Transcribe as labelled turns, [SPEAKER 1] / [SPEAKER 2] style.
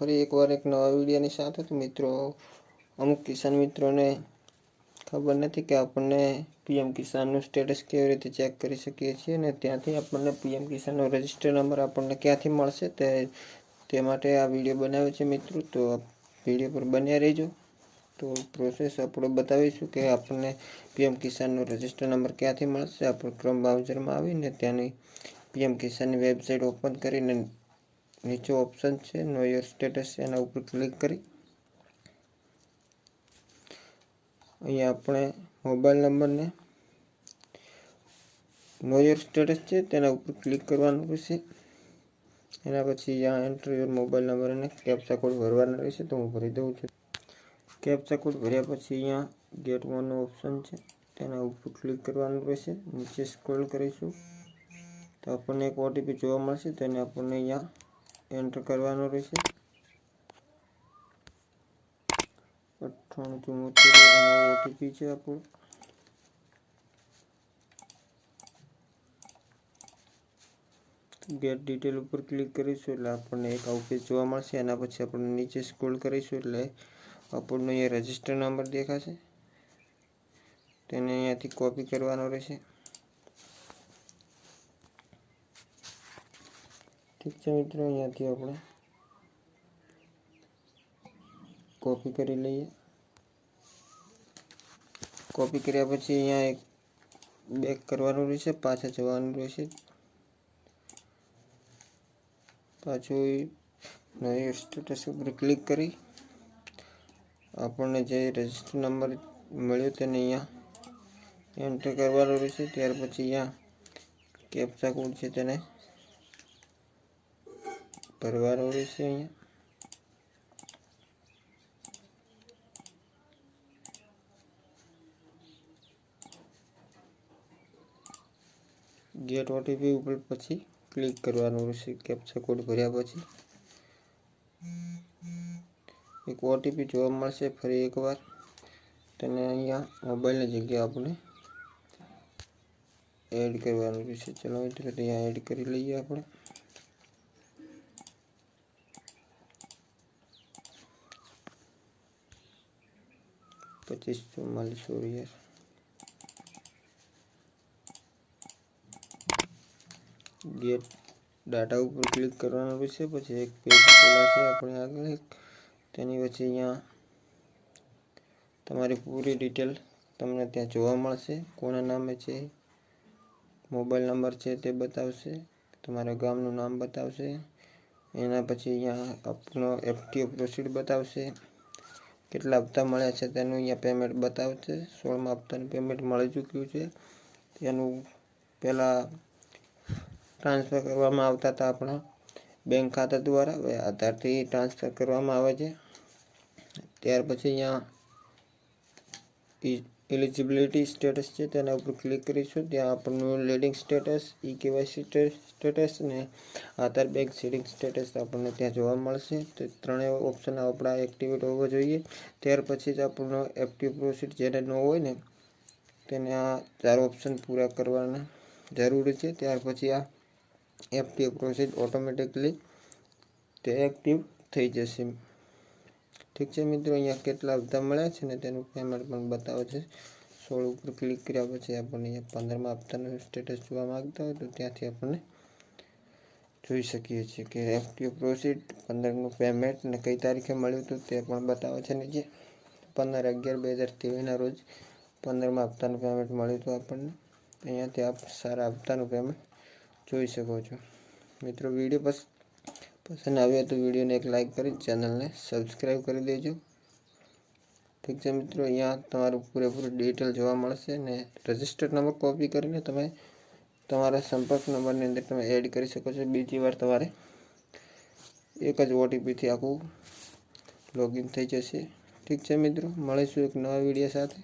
[SPEAKER 1] ફરી એકવાર એક નવા વિડીયોની સાથે તો મિત્રો, અમુક કિસાન મિત્રોને ખબર નથી કે આપણને પીએમ કિસાનનું સ્ટેટસ કેવી રીતે ચેક કરી શકીએ છીએ અને ત્યાંથી આપણને પીએમ કિસાનનો રજિસ્ટર નંબર આપણને ક્યાંથી મળશે તે તે માટે આ વીડિયો બનાવ્યો છે મિત્રો. તો વીડિયો પર બન્યા રહેજો. તો પ્રોસેસ આપણે બતાવીશું કે આપણને પીએમ કિસાનનો રજિસ્ટર નંબર ક્યાંથી મળશે. આપણે ક્રમ બાઉઝરમાં આવીને ત્યાંની પીએમ કિસાનની વેબસાઇટ ઓપન કરીને નીચે ઓપ્શન છે નો યોર સ્ટેટસ એના ઉપર ક્લિક કરી. અહીંયા આપણે મોબાઈલ નંબરને નો યોર સ્ટેટસ છે, તેના ઉપર ક્લિક કરવાનું રહેશે. એના પછી અહીંયા એન્ટર યોર મોબાઈલ નંબર અને કેપ્ચા કોડ ભરવાનો રહેશે, તો હું ભરી દઉં છું. કેપ્ચા કોડ ભર્યા પછી અહીંયા ગેટ વનનો ઓપ્શન છે, તેના ઉપર ક્લિક કરવાનું રહેશે. નીચે સ્ક્રોલ કરીશું, તો આપણને એક ઓટીપી જોવા મળશે તેને આપણને અહીંયા એન્ટર કરવાનો રહેશે. અઠ્ઠાણું ચુમ્મોતેર ઓટીપી છે આપણો. ગેટ ડિટેલ ઉપર ક્લિક કરીશું એટલે આપણને એક આવું પેજ જોવા મળશે. એના પછી આપણને નીચે સ્ક્રોલ કરીશું એટલે આપણનો અહીંયા રજિસ્ટર નંબર દેખાશે. તેને અહીંયાથી કોપી કરવાનો રહેશે. ઠીક છે મિત્રો, અહીંયાથી આપણે કોપી કરી લઈએ. કોપી કર્યા પછી અહીંયા એક બેક કરવાનું રહેશે, પાછા જવાનું રહેશે. પાછું નવી સ્ટેટસ ઉપર ક્લિક કરી આપણને જે રજિસ્ટર નંબર મળ્યો તેને અહીંયા એન્ટર કરવાનો રહેશે. ત્યાર પછી અહીંયા કેપ્ચા કોડ છે તેને ભરવાનો રહેશે અહીંયા ગેટ ઓટીપી ઉપર પછી ક્લિક કરવાનું રહેશે કેપ્ચા કોડ ભર્યા પછી એક ઓટીપી જોવા મળશે ફરી એકવાર તેને અહીંયા મોબાઈલની જગ્યાએ આપણે એડ કરવાનું રહેશે ચલો એટલે અહીંયા એડ કરી લઈએ આપણે પચીસ ચુમ્માલીસ યાર ગેટ ડાટા ઉપર ક્લિક કરવાનું રહેશે પછી એક પેજ ખોલાશે આપણે આગળ તેની પછી અહીંયા તમારી પૂરી ડિટેલ તમને ત્યાં જોવા મળશે કોના નામે છે મોબાઈલ નંબર છે તે બતાવશે તમારા ગામનું નામ બતાવશે એના પછી અહીંયા આપનો એફટીઓ પ્રોસીડ બતાવશે કેટલા હપ્તા મળ્યા છે તેનું અહીંયા પેમેન્ટ બતાવશે સોળમા હપ્તાનું પેમેન્ટ મળી ચૂક્યું છે. તેનું પહેલાં ટ્રાન્સફર કરવામાં આવતા હતા આપણા બેંક ખાતા દ્વારા. હવે આધારથી ટ્રાન્સફર કરવામાં આવે છે. ત્યાર પછી અહીંયા એલિજિબિલિટી સ્ટેટસ છે તેના ઉપર ક્લિક કરીશું. ત્યાં આપણનું leading status e KYC status ને આધાર બેંક સીડિંગ સ્ટેટસ આપણને ત્યાં જોવા મળશે. તો ત્રણેય ઓપ્શન આપણા એક્ટિવેટ હોવો જોઈએ. ત્યાર પછી જ આપણનો એક્ટિવ પ્રોસીડ જેને ન હોય ને, તેને આ ચાર ઓપ્શન પૂરા કરવાના જરૂરી છે. ત્યાર પછી આ એક્ટિવ પ્રોસીડ ઓટોમેટિકલી તે એક્ટિવ થઈ જશે. ઠીક છે મિત્રો, અહીંયા કેટલા બધા મળ્યા છે ને તેનું પેમેન્ટ પણ બતાવે છે. સોળ ઉપર ક્લિક કર્યા પછી આપણને અહીંયા પંદરમાં હપ્તાનું સ્ટેટસ જોવા માગતા હોય તો ત્યાંથી આપણને જોઈ શકીએ છીએ કે એફટીઓ પ્રોસીડ પંદરનું પેમેન્ટ ને કઈ તારીખે મળ્યું હતું તે પણ બતાવે છે નીચે. પંદર અગિયાર બે હજાર ત્રેવીસના રોજ પંદરમાં હપ્તાનું પેમેન્ટ મળ્યું હતું આપણને. અહીંયાથી આપ સારા હપ્તાનું પેમેન્ટ જોઈ શકો છો. મિત્રો વીડિયો બસ પસંદ આવ્યો તો વિડીયોને એક લાઇક કરી ચેનલને સબસ્ક્રાઈબ કરી દેજો. ઠીક છે મિત્રો, અહીંયા તમારું પૂરેપૂરું ડિટેલ જોવા મળશે ને રજિસ્ટર્ડ નંબર કોપી કરીને તમે તમારા સંપર્ક નંબરની અંદર તમે એડ કરી શકો છો. બીજી વાર તમારે એક જ ઓટીપીથી આખું લોગિન થઈ જશે. ઠીક છે મિત્રો, મળીશું એક નવા વીડિયો સાથે.